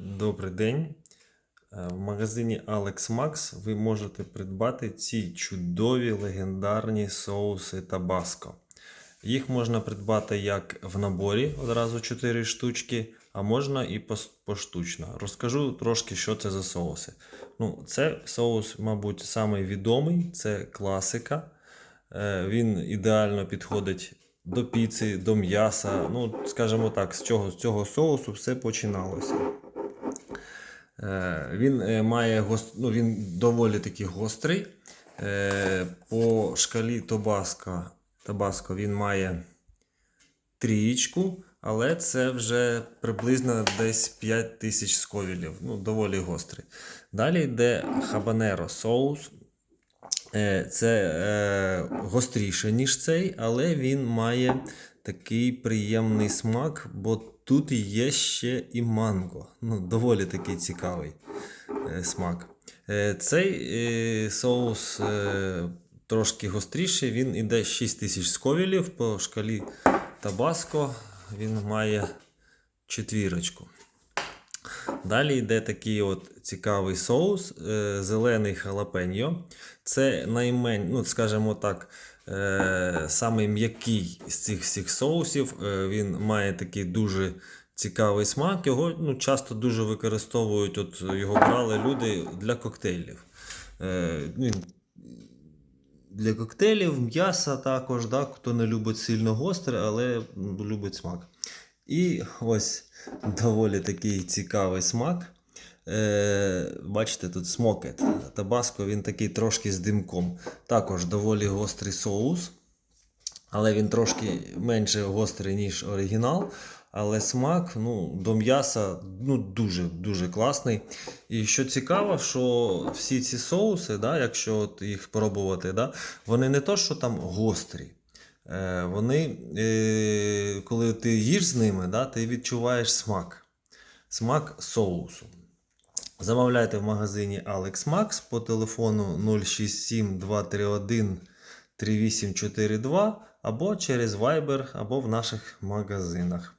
Добрий день. Е, В магазині Alex Max ви можете придбати ці чудові легендарні соуси Tabasco. Їх можна придбати як в наборі, одразу 4 штучки, а можна і поштучно. Розкажу трошки, що це за соуси. Ну, це соус, мабуть, самий відомий, це класика. Е, Він ідеально підходить до піци, до м'яса. Ну, скажімо так, з цього, з цього соусу все починалося. Е, Він е, має ну, він доволі таки гострий. Е, По шкалі Тобаско, Табаско він має трієчку, але це вже приблизно десь 5 тисяч сковілів. Ну, доволі гострий. Далі йде хабанеро соус. Е, Це е, гостріше, ніж цей, але він має такий приємний смак, бо тут є ще і манго. Ну, доволі такий цікавий е, смак. Цей соус трошки гостріший, він іде 6 тисяч сковілів по шкалі Табаско. Він має четвірочку. Далі йде такий от цікавий соус, е, зелений халапеньо. Це наймен, ну, скажімо так, е, самий м'який з цих всіх соусів. Е, він має такий дуже цікавий смак. Його ну, часто дуже використовують, от його брали люди для коктейлів. Е, для коктейлів, м'яса також, да, хто не любить сильно гостре, але любить смак. І ось доволі такий цікавий смак. Е, бачите, тут смокет. Табаско він такий трошки з димком. Також доволі гострий соус. Але він трошки менше гострий, ніж оригінал. Але смак ну, до м'яса ну, дуже дуже класний. І що цікаво, що всі ці соуси, да, якщо от їх пробувати, да, вони не то, що там гострі. Е, вони, е, коли ти їж з ними, да, ти відчуваєш смак. Смак соусу. Замовляйте в магазині Alex Max по телефону 067 231 3842 або через Viber, або в наших магазинах.